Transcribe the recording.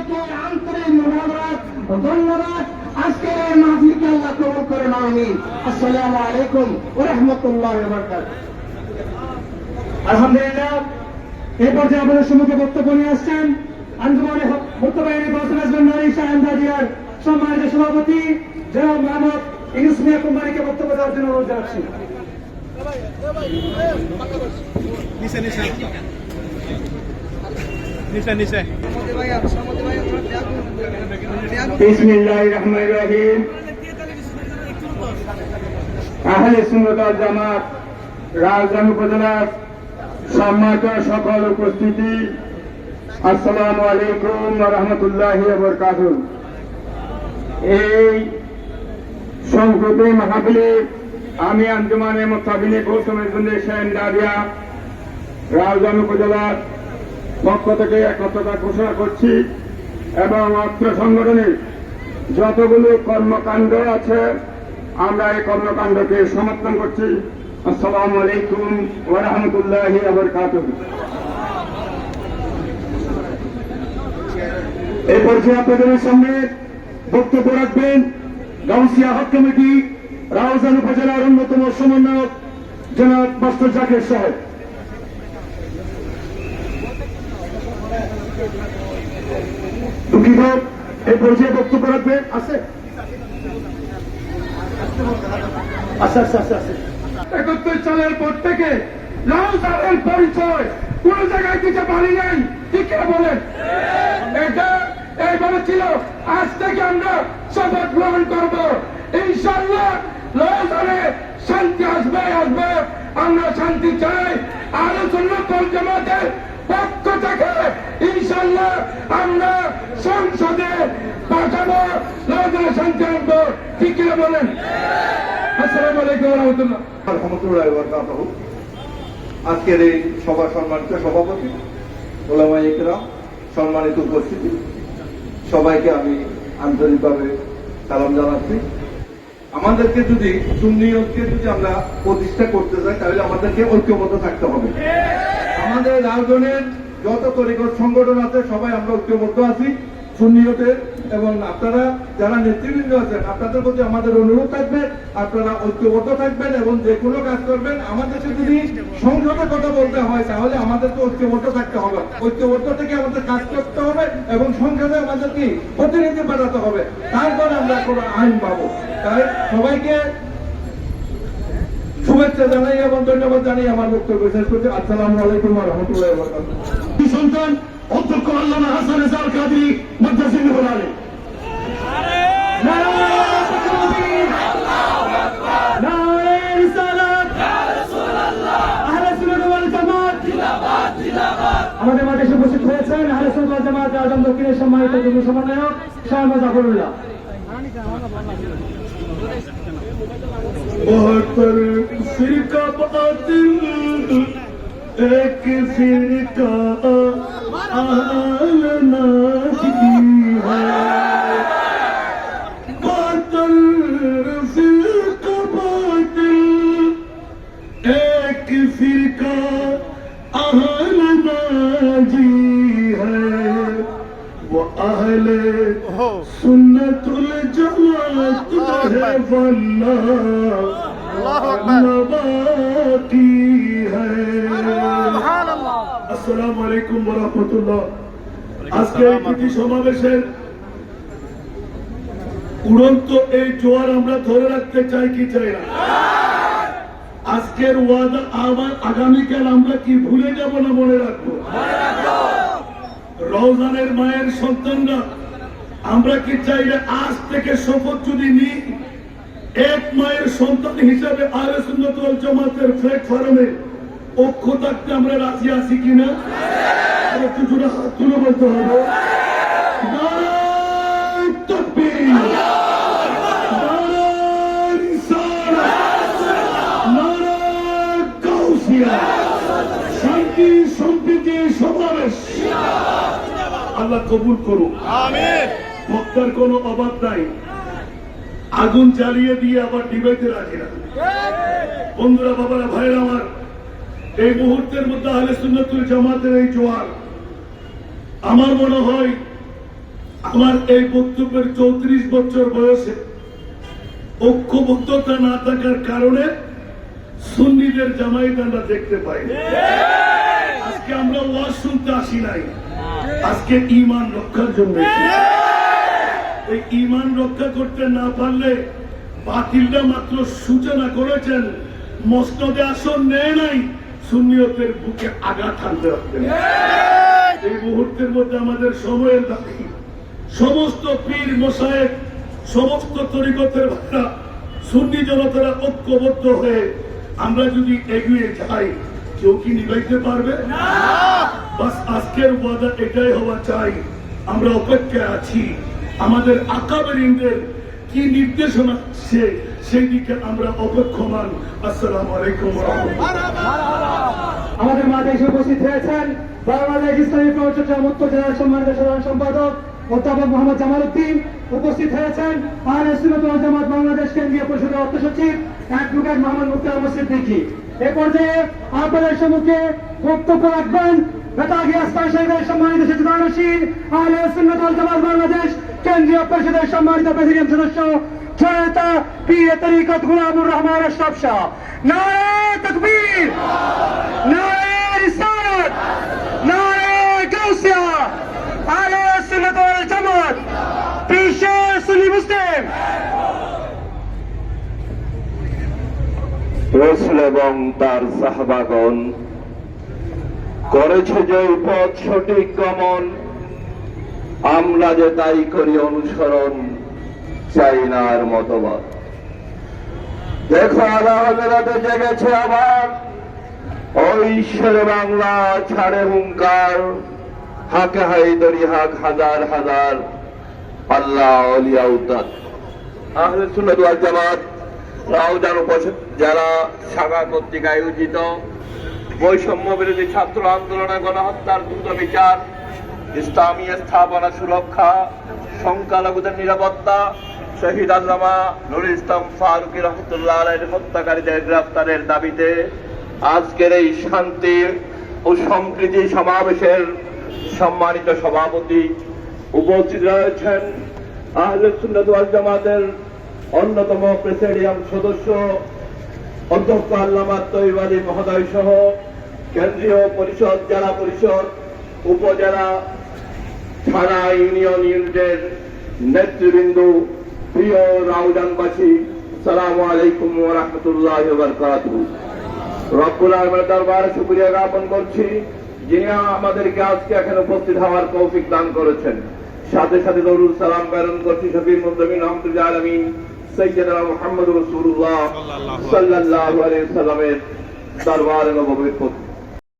সবাইকে আন্তরিক মোবারক ধন্যবাদ। আজকের এই মাহফিলকে আল্লাহ কবুল করে আমি আসসালামু আলাইকুম ওয়া রাহমাতুল্লাহি ওয়া বারাকাতুহু। আলহামদুলিল্লাহ এই পর্যায়ে আমাদের সম্মুখে বক্তব্য নিয়ে আসছেন আঞ্জুমানে মুক্তবাহিনী নারী সম্মানিত সভাপতি জনাব মোহাম্মদ ইউনুস মিয়া কুমারীকে বক্তব্য দেওয়ার জন্য অনুরোধ জানাচ্ছি। নিচে নিচে। নিচে নিচে। জামাত, রাজধানী উপজেলার সম্মানিত সকল উপস্থিতি, আসসালামু আলাইকুম রাহমাতুল্লাহি এই সংক্ষেপে মাহফিলে আমি আঞ্জুমানে মোত্তাবিনে গৌতম ইবনে শাহিন দাদিয়া রাজধানী উপজেলার পক্ষ থেকে একত্রতা ঘোষণা করছি। এবং অত্র সংগঠনের যতগুলো কর্মকাণ্ড আছে, আমরা এই কর্মকাণ্ডকে সমর্থন করছি। আসসালামু আলাইকুম ওয়া বারাকাতুহু। এই পর্যায়ে আপনাদের সামনে বক্তব্য রাখবেন গাউসিয়া হক কমিটি, রাউজান উপজেলার অন্যতম সমন্বয়ক জনাব মাস্টার জাকির সাহেব। আজ থেকে আমরা শপথ গ্রহণ করব। ইনশাল্লাহ রাউজানে শান্তি আসবে আসবে। আমরা শান্তি চাই। আলোচনা তর্জমাতের পক্ষ থেকে ইনশাল্লাহ আমরা সংসদে পাঠাবো রাউজানে শান্তি আনব ঠিক কিনা বলেন। আসসালামু আলাইকুম রহমতুল্লাহ। রহমতুল্লাহ আজকের এই সভা সম্মানিত সভাপতি ওলামা ইকরাম সম্মানিত উপস্থিতি। সবাইকে আমি আন্তরিকভাবে সালাম জানাচ্ছি। আমাদেরকে যদি সুন্নিয়তকে যদি আমরা প্রতিষ্ঠা করতে চাই, তাহলে আমাদেরকে ঐক্যবদ্ধ থাকতে হবে। আমাদের রাজনের যত তরিকত সংগঠন আছে, সবাই আমরা ঐক্যবদ্ধ আছি সুন্নিয়তের এবং আপনারা যারা নেতৃবৃন্দ আছেন, আপনাদের প্রতি আমাদের অনুরোধ থাকবে, আপনারা ঐক্যবদ্ধ থাকবেন এবং যে কোনো কাজ করবেন। আমাদেরকে যদি সংসদে কথা বলতে হয়, তাহলে আমাদেরকে ঐক্যবদ্ধ থাকতে হবে। ঐক্যবদ্ধ থেকে আমাদের কাজ করতে হবে এবং সংসদে আমাদের কি প্রতিনিধি পাঠাতে হবে। তারপর আমরা কোনো আইন পাবো। তাই সবাইকে শুভেচ্ছা জানাই এবং ধন্যবাদ জানাই আমার বক্তব্য শেষ করছি। আসসালামু আলাইকুম রহমতুল্লাহ সন্তান? অধ্যক্ষ আল্লামা হাসান রেজাল কাদি মাদ্রাসিন বলালে আমাদের মাঠে উপস্থিত হয়েছেন সুন্নাত জামাত আজম দক্ষিণের সম্মানিত সমন্বয়ক শাহ জাফরুল্লাহ पर सिर का बातिल एक सिर का आलना है वल्लाह नबाती है আসসালামু আলাইকুম ওয়া রাহমাতুল্লাহ আজকে এই প্রীতি সমাবেশের উড়ন্ত এই জোয়ার আমরা ধরে রাখতে চাই কি চাই না আজকের ওয়াদা আবার আগামীকাল আমরা কি ভুলে যাব না মনে রাখবো রওজানের মায়ের সন্তানরা আমরা কি চাইলে আজ থেকে শপথ যদি নিই এক মায়ের সন্তান হিসাবে সুন্নত ওয়াল জামাতের প্ল্যাটফর্মে পক্ষ থাকতে আমরা রাজি আছি কিনা? আর জোরে হাত তুলে বলতে হবে! শান্তি সম্প্রীতি সমাবেশ। আল্লাহ কবুল করুন বক্তার কোনো অভাব নাই। আগুন জ্বালিয়ে দিয়ে আবার ডিবাইতে রাখে না। বন্ধুরা, বাবারা ভাইরা আমার, এই মুহূর্তের মধ্যে আহলে সুন্নতুল জামাতের এই জোয়ার, আমার মনে হয় আমার এই বক্তব্যের চৌত্রিশ বছর বয়সে ঐক্যবদ্ধতা না থাকার কারণে সুন্নিদের জামাই আমরা দেখতে পাই আজকে আমরা ওয়াজ শুনতে আসি নাই। আজকে ইমান রক্ষার জন্য। এই ইমান রক্ষা করতে না পারলে বাতিলটা মাত্র সূচনা করেছেন। মসনদে আসন নেয় নাই সুন্নিয়তের বুকে আঘাত আনতে এই মুহূর্তের মধ্যে আমাদের সময়ের দাবি সমস্ত পীর মোসায়েক সমস্ত তরিকতের ভাইরা সুন্নি জনতারা ঐক্যবদ্ধ হয়ে আমরা যদি এগিয়ে যাই কেউ কি নিবাইতে পারবে? বাস আজকের ওয়াদা এটাই হওয়া চাই আমরা অপেক্ষায় আছি। আমাদের আকাবেরিনদের কি নির্দেশনা? সে সেই দিকে আমরা অপেক্ষমান। আসসালামু আলাইকুম আমাদের মাঝে এসে উপস্থিত হয়েছেন বাংলাদেশ ইসলামী মুক্ত সম্মানিত সাধারণ সম্পাদক অধ্যাপক মোহাম্মদ জামাল উদ্দিন উপস্থিত হয়েছেন আর জামাত বাংলাদেশ কেন্দ্রীয় পরিষদের অর্থ সচিব অ্যাডভোকেট মোহাম্মদ মুক্তার দেখি এ পর্যায়ে আপনাদের সম্মুখে বক্তব্য রাখবেন। বেতাগি আসমান সাহেবের সম্মানিত সুন্নত জামাত বাংলাদেশ কেন্দ্রীয় পরিষদের সম্মানিত প্রেসিডেন্ট সদস্য জনতা পীর তরিকত গুলামুর রহমান আশরাফ শাহ। নারায়ণ তকবীর! নারায়ণ রিসালাত! নারায়ণ গাউসিয়া! আহলে সুন্নাত ওয়াল জামাত! পেশা সুন্নি মুসলিম! রসুল এবং তার সাহাবাগণ, করেছে যে পথ সঠিক গমন আমরা যে তাই করি অনুসরণ চাই না আর মতবাদ। দেখো আলাহাতে জেগেছে আবার শেরে বাংলা, ছাড়ে হুঙ্কার, হাকে হাইদরি হাক হাজার হাজার আল্লাহ অলিয়া উদ্দাত আহলে সুন্নাত ওয়াল জামাত রাউজান উপস্থিত, যারা শাখা কর্তৃক আয়োজিত বৈষম্য বিরোধী ছাত্র আন্দোলনে গণহত্যার দ্রুত বিচার ইসলামী স্থাপনা সুরক্ষা, সংখ্যালঘুদের নিরাপত্তা, শহীদ আল্লামা নুরুল ইসলাম ফারুকি রহমতুল্লাহ আলের হত্যাকারীদের গ্রেফতারের দাবিতে আজকের এই শান্তি ও সম্প্রীতি সমাবেশের সম্মানিত সভাপতি উপস্থিত রয়েছেন আহলে জামাতের অন্যতম প্রেসিডিয়াম সদস্য অধ্যক্ষ আল্লামা তৈব আলী মহোদয় সহ কেন্দ্রীয় পরিষদ, জেলা পরিষদ, উপজেলা থানা ইউনিয়ন ইউনিটের নেতৃবৃন্দ প্রিয় রাউজানবাসী সালাম আলাইকুম রহমতুল্লাহ বরকাত রব্বুল আলমের দরবারে শুক্রিয়া জ্ঞাপন করছি যিনি আমাদেরকে আজকে এখানে উপস্থিত হওয়ার কৌফিক দান করেছেন। সাথে সাথে দরুদ সালাম প্রেরণ করছি শফির মুদ্দিন রহমতুল্লাহ আলমিন সৈয়দনা মোহাম্মদ রসুল্লাহ সাল্লাল্লাহু আলাইহি সাল্লামের দরবারে নববীর প্রতি।